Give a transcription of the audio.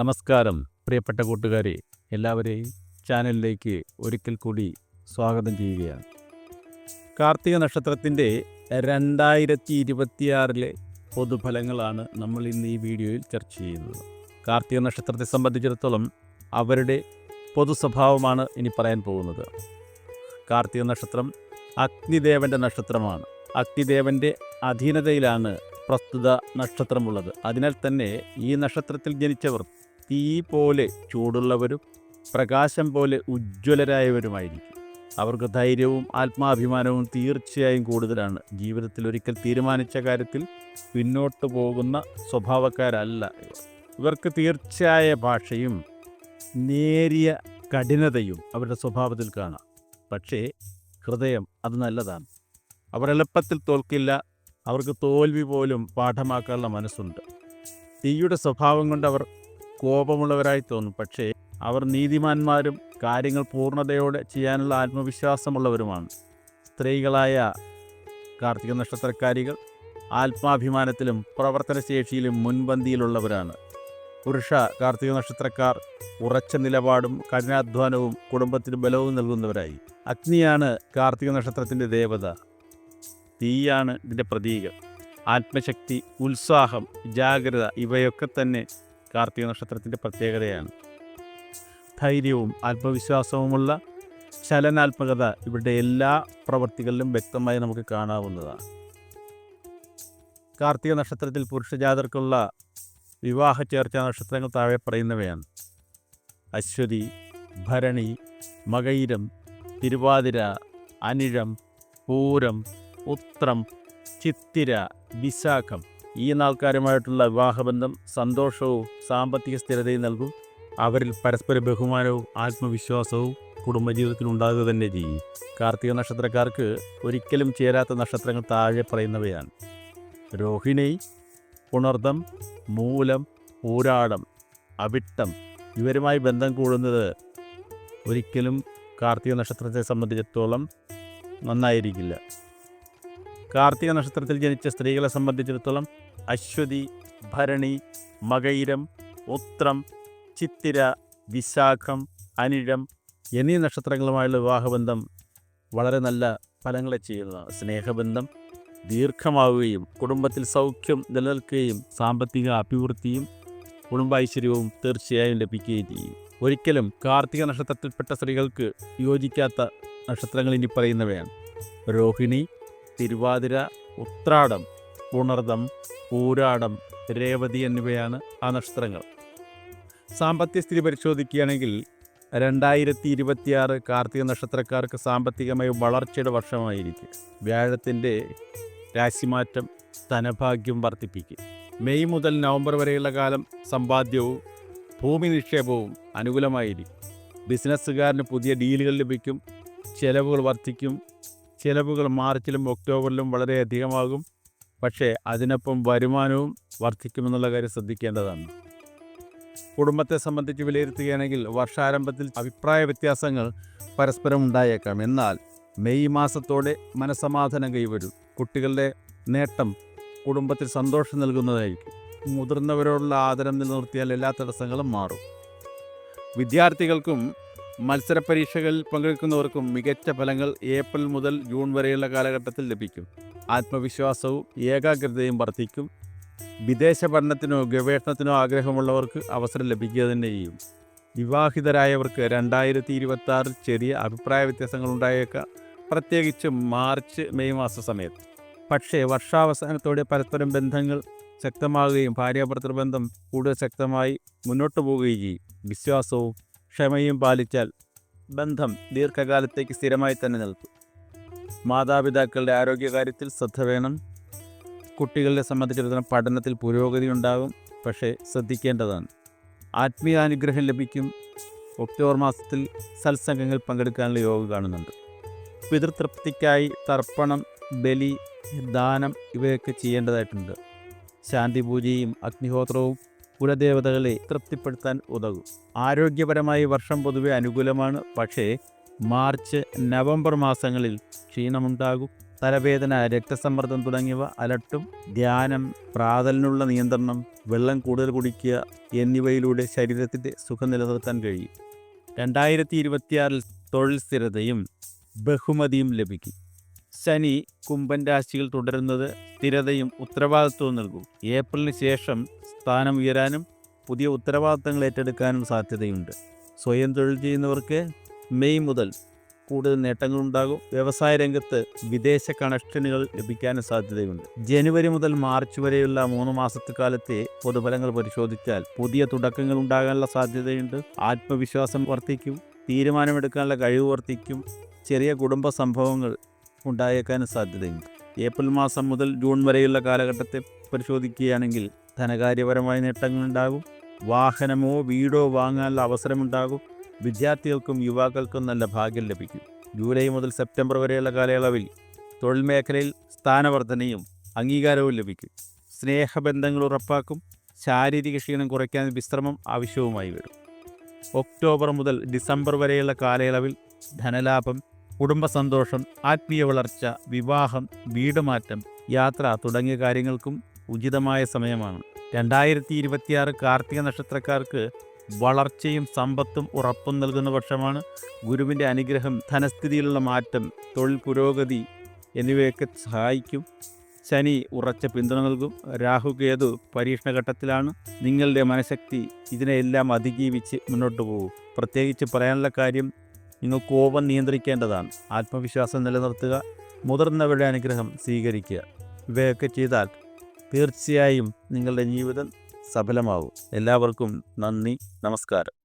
നമസ്കാരം പ്രിയപ്പെട്ട കൂട്ടുകാരെ. എല്ലാവരെയും ചാനലിലേക്ക് ഒരിക്കൽ കൂടി സ്വാഗതം ചെയ്യുകയാണ്. കാർത്തിക നക്ഷത്രത്തിന്റെ രണ്ടായിരത്തി ഇരുപത്തിയാറിലെ പൊതുഫലങ്ങളാണ് നമ്മൾ ഇന്ന് ഈ വീഡിയോയിൽ ചർച്ച ചെയ്യുന്നത്. കാർത്തിക നക്ഷത്രത്തെ സംബന്ധിച്ചിടത്തോളം അവരുടെ പൊതു സ്വഭാവമാണ് ഇനി പറയാൻ പോകുന്നത്. കാർത്തിക നക്ഷത്രം അഗ്നിദേവന്റെ നക്ഷത്രമാണ്. അഗ്നിദേവന്റെ അധീനതയിലാണ് പ്രസ്തുത നക്ഷത്രമുള്ളത്. അതിനാൽ തന്നെ ഈ നക്ഷത്രത്തിൽ ജനിച്ചവർ തീ പോലെ ചൂടുള്ളവരും പ്രകാശം പോലെ ഉജ്ജ്വലരായവരുമായിരിക്കും. അവർക്ക് ധൈര്യവും ആത്മാഭിമാനവും തീർച്ചയായും കൂടുതലാണ്. ജീവിതത്തിൽ ഒരിക്കൽ തീരുമാനിച്ച കാര്യത്തിൽ പിന്നോട്ട് പോകുന്ന സ്വഭാവക്കാരല്ല ഇവർക്ക് തീർച്ചയായ ഭാഷയും നേരിയ കഠിനതയും അവരുടെ സ്വഭാവത്തിൽ കാണാം. പക്ഷേ ഹൃദയം അത് നല്ലതാണ്. അവർ എളുപ്പത്തിൽ തോൽക്കില്ല. അവർക്ക് തോൽവി പോലും പാഠമാക്കാനുള്ള മനസ്സുണ്ട്. തീയുടെ സ്വഭാവം കൊണ്ട് അവർ കോപമുള്ളവരായി തോന്നും. പക്ഷേ അവർ നീതിമാന്മാരും കാര്യങ്ങൾ പൂർണതയോടെ ചെയ്യാനുള്ള ആത്മവിശ്വാസമുള്ളവരുമാണ്. സ്ത്രീകളായ കാർത്തിക നക്ഷത്രക്കാരികൾ ആത്മാഭിമാനത്തിലും പ്രവർത്തനശേഷിയിലും മുൻപന്തിയിലുള്ളവരാണ്. പുരുഷ കാർത്തിക നക്ഷത്രക്കാർ ഉറച്ച നിലപാടും കഠിനാധ്വാനവും കുടുംബത്തിന് ബലവും നൽകുന്നവരായി. അഗ്നിയാണ് കാർത്തിക നക്ഷത്രത്തിന്റെ ദേവത. തീയാണ് ഇതിന്റെ പ്രതീകം. ആത്മശക്തി ഉത്സാഹം ജാഗ്രത ഇവയൊക്കെ തന്നെ കാർത്തിക നക്ഷത്രത്തിന്റെ പ്രത്യേകതയാണ്. ധൈര്യവും ആത്മവിശ്വാസവുമുള്ള ചലനാത്മകത ഇവരുടെ എല്ലാ പ്രവൃത്തികളിലും വ്യക്തമായി നമുക്ക് കാണാവുന്നതാണ്. കാർത്തിക നക്ഷത്രത്തിൽ പുരുഷജാതർക്കുള്ള വിവാഹ ചേർച്ച നക്ഷത്രങ്ങൾ താഴെ പറയുന്നവയാണ്. അശ്വതി ഭരണി മകയിരം തിരുവാതിര അനിഴം പൂരം ഉത്രം ചിത്തിര വിശാഖം. ഈ നാൾക്കാരുമായിട്ടുള്ള വിവാഹബന്ധം സന്തോഷവും സാമ്പത്തിക സ്ഥിരതയും നൽകും. അവരിൽ പരസ്പര ബഹുമാനവും ആത്മവിശ്വാസവും കുടുംബജീവിതത്തിൽ ഉണ്ടാകുക തന്നെ ചെയ്യും. കാർത്തിക നക്ഷത്രക്കാർക്ക് ഒരിക്കലും ചേരാത്ത നക്ഷത്രങ്ങൾ താഴെ പറയുന്നവയാണ്. രോഹിണി പുണർദം മൂലം പൂരാടം അവിട്ടം ഇവരുമായി ബന്ധം കൂടുന്നത് ഒരിക്കലും കാർത്തിക നക്ഷത്രത്തെ സംബന്ധിച്ചിടത്തോളം നന്നായിരിക്കില്ല. കാർത്തിക നക്ഷത്രത്തിൽ ജനിച്ച സ്ത്രീകളെ സംബന്ധിച്ചിടത്തോളം അശ്വതി ഭരണി മകയിരം ഉത്രം ചിത്തിര വിശാഖം അനിഴം എന്നീ നക്ഷത്രങ്ങളുമായുള്ള വിവാഹബന്ധം വളരെ നല്ല ഫലങ്ങളെ ചെയ്യുന്നതാണ്. സ്നേഹബന്ധം ദീർഘമാവുകയും കുടുംബത്തിൽ സൗഖ്യം നിലനിൽക്കുകയും സാമ്പത്തിക അഭിവൃദ്ധിയും കുടുംബൈശ്വര്യവും തീർച്ചയായും ലഭിക്കുകയും ചെയ്യും. ഒരിക്കലും കാർത്തിക നക്ഷത്രത്തിൽപ്പെട്ട സ്ത്രീകൾക്ക് യോജിക്കാത്ത നക്ഷത്രങ്ങൾ ഇനി പറയുന്നവയാണ് രോഹിണി തിരുവാതിര ഉത്രാടം പുണർദം പൂരാടം രേവതി എന്നിവയാണ് ആ നക്ഷത്രങ്ങൾ. സാമ്പത്തിക സ്ഥിതി പരിശോധിക്കുകയാണെങ്കിൽ രണ്ടായിരത്തി ഇരുപത്തിയാറ് കാർത്തിക നക്ഷത്രക്കാർക്ക് സാമ്പത്തികമായി വളർച്ചയുടെ വർഷമായിരിക്കും. വ്യാഴത്തിന്റെ രാശിമാറ്റം ധനഭാഗ്യം വർദ്ധിപ്പിക്കും. മെയ് മുതൽ നവംബർ വരെയുള്ള കാലം സമ്പാദ്യവും ഭൂമി നിക്ഷേപവും അനുകൂലമായിരിക്കും. ബിസിനസ്സുകാരന് പുതിയ ഡീലുകൾ ലഭിക്കും. ചെലവുകൾ വർദ്ധിക്കും. ചിലവുകൾ മാർച്ചിലും ഒക്ടോബറിലും വളരെ അധികമാകും. പക്ഷേ അതിനൊപ്പം വരുമാനവും വർദ്ധിക്കുമെന്നുള്ള കാര്യം ശ്രദ്ധിക്കേണ്ടതാണ്. കുടുംബത്തെ സംബന്ധിച്ച് വിലയിരുത്തുകയാണെങ്കിൽ വർഷാരംഭത്തിൽ അഭിപ്രായ വ്യത്യാസങ്ങൾ പരസ്പരം ഉണ്ടായേക്കാം. എന്നാൽ മെയ് മാസത്തോടെ മനസമാധാനം കൈവരും. കുട്ടികളുടെ നേട്ടം കുടുംബത്തിൽ സന്തോഷം നൽകുന്നതായിരിക്കും. മുതിർന്നവരോടുള്ള ആദരം നിലനിർത്തിയാൽ എല്ലാ തടസ്സങ്ങളും മാറും. വിദ്യാർത്ഥികൾക്കും മത്സര പരീക്ഷകളിൽ പങ്കെടുക്കുന്നവർക്കും മികച്ച ഫലങ്ങൾ ഏപ്രിൽ മുതൽ ജൂൺ വരെയുള്ള കാലഘട്ടത്തിൽ ലഭിക്കും. ആത്മവിശ്വാസവും ഏകാഗ്രതയും വർദ്ധിക്കും. വിദേശ പഠനത്തിനോ ഗവേഷണത്തിനോ ആഗ്രഹമുള്ളവർക്ക് അവസരം ലഭിക്കുക തന്നെ ചെയ്യും. വിവാഹിതരായവർക്ക് രണ്ടായിരത്തി ഇരുപത്തി ആറിൽ ചെറിയ അഭിപ്രായ വ്യത്യാസങ്ങൾ ഉണ്ടായേക്കാം പ്രത്യേകിച്ച് മാർച്ച് മെയ് മാസ സമയത്ത്. പക്ഷേ വർഷാവസാനത്തോടെ പരസ്പരം ബന്ധങ്ങൾ ശക്തമാകുകയും ഭാര്യാഭർത്തൃ ബന്ധം കൂടുതൽ ശക്തമായി മുന്നോട്ട് പോവുകയും ചെയ്യും. വിശ്വാസവും ക്ഷമയും പാലിച്ചാൽ ബന്ധം ദീർഘകാലത്തേക്ക് സ്ഥിരമായി തന്നെ നിൽക്കും മാതാപിതാക്കളുടെ ആരോഗ്യകാര്യത്തിൽ ശ്രദ്ധ വേണം. കുട്ടികളെ സംബന്ധിച്ചിടത്തോളം പഠനത്തിൽ പുരോഗതി ഉണ്ടാകും. പക്ഷേ ശ്രദ്ധിക്കേണ്ടതാണ്. ആത്മീയാനുഗ്രഹം ലഭിക്കും. ഒക്ടോബർ മാസത്തിൽ സത്സംഗങ്ങൾ പങ്കെടുക്കാനുള്ള യോഗ കാണുന്നുണ്ട്. പിതൃതൃപ്തിക്കായി തർപ്പണം ബലി ദാനം ഇവയൊക്കെ ചെയ്യേണ്ടതായിട്ടുണ്ട്. ശാന്തി പൂജയും അഗ്നിഹോത്രവും കുലദേവതകളെ തൃപ്തിപ്പെടുത്താൻ ഉതകും. ആരോഗ്യപരമായി വർഷം പൊതുവെ അനുകൂലമാണ്. പക്ഷേ മാർച്ച് നവംബർ മാസങ്ങളിൽ ക്ഷീണമുണ്ടാകും. തലവേദന രക്തസമ്മർദ്ദം തുടങ്ങിയവ അലട്ടും ധ്യാനം പ്രാതലിനുള്ള നിയന്ത്രണം വെള്ളം കൂടുതൽ കുടിക്കുക എന്നിവയിലൂടെ ശരീരത്തിന്റെ സുഖം നിലനിർത്താൻ കഴിയും. രണ്ടായിരത്തി ഇരുപത്തിയാറിൽ തൊഴിൽ സ്ഥിരതയും ബഹുമതിയും ലഭിക്കും. ശനി കുംഭൻ രാശികൾ തുടരുന്നത് സ്ഥിരതയും ഉത്തരവാദിത്വവും നൽകും. ഏപ്രിലിന് ശേഷം സ്ഥാനം ഉയരാനും പുതിയ ഉത്തരവാദിത്തങ്ങൾ ഏറ്റെടുക്കാനും സാധ്യതയുണ്ട്. സ്വയം തൊഴിൽ ചെയ്യുന്നവർക്ക് മെയ് മുതൽ കൂടുതൽ നേട്ടങ്ങളുണ്ടാകും. വ്യവസായ രംഗത്ത് വിദേശ കണക്ഷനുകൾ ലഭിക്കാനും സാധ്യതയുണ്ട്. ജനുവരി മുതൽ മാർച്ച് വരെയുള്ള മൂന്ന് മാസത്തെ കാലത്തെ പൊതുഫലങ്ങൾ പരിശോധിച്ചാൽ പുതിയ തുടക്കങ്ങൾ ഉണ്ടാകാനുള്ള സാധ്യതയുണ്ട്. ആത്മവിശ്വാസം വർദ്ധിക്കും തീരുമാനമെടുക്കാനുള്ള കഴിവ് വർദ്ധിക്കും ചെറിയ കുടുംബ സംഭവങ്ങൾ ഉണ്ടായേക്കാനും സാധ്യതയുണ്ട്. ഏപ്രിൽ മാസം മുതൽ ജൂൺ വരെയുള്ള കാലഘട്ടത്തെ പരിശോധിക്കുകയാണെങ്കിൽ ധനകാര്യപരമായ നേട്ടങ്ങളുണ്ടാകും. വാഹനമോ വീടോ വാങ്ങാനുള്ള അവസരമുണ്ടാകും. വിദ്യാർത്ഥികൾക്കും യുവാക്കൾക്കും നല്ല ഭാഗ്യം ലഭിക്കും. ജൂലൈ മുതൽ സെപ്റ്റംബർ വരെയുള്ള കാലയളവിൽ തൊഴിൽ മേഖലയിൽ സ്ഥാനവർദ്ധനയും അംഗീകാരവും ലഭിക്കും. സ്നേഹബന്ധങ്ങൾ ഉറപ്പാക്കും. ശാരീരിക ക്ഷീണം കുറയ്ക്കാൻ വിശ്രമം ആവശ്യവുമായി വരും. ഒക്ടോബർ മുതൽ ഡിസംബർ വരെയുള്ള കാലയളവിൽ ധനലാഭം കുടുംബസന്തോഷം ആത്മീയ വളർച്ച വിവാഹം വീടുമാറ്റം യാത്ര തുടങ്ങിയ കാര്യങ്ങൾക്കും ഉചിതമായ സമയമാണ്. രണ്ടായിരത്തി ഇരുപത്തിയാറ് കാർത്തിക നക്ഷത്രക്കാർക്ക് വളർച്ചയും സമ്പത്തും ഉറപ്പും നൽകുന്ന വർഷമാണ് ഗുരുവിന്റെ അനുഗ്രഹം ധനസ്ഥിതിയിലുള്ള മാറ്റം തൊഴിൽ പുരോഗതി എന്നിവയൊക്കെ സഹായിക്കും. ശനി ഉറച്ച പിന്തുണ നൽകും. രാഹു കേതു പരീക്ഷണഘട്ടത്തിലാണ്. നിങ്ങളുടെ മനഃശക്തി ഇതിനെയെല്ലാം അതിജീവിച്ച് മുന്നോട്ട് പോകും. പ്രത്യേകിച്ച് പറയാനുള്ള കാര്യം നിങ്ങൾ കോപം നിയന്ത്രിക്കേണ്ടതാണ്. ആത്മവിശ്വാസം നിലനിർത്തുക. മുതിർന്നവരുടെ അനുഗ്രഹം സ്വീകരിക്കുക. ഇവയൊക്കെ ചെയ്താൽ തീർച്ചയായും നിങ്ങളുടെ ജീവിതം സഫലമാകും. എല്ലാവർക്കും നന്ദി നമസ്കാരം.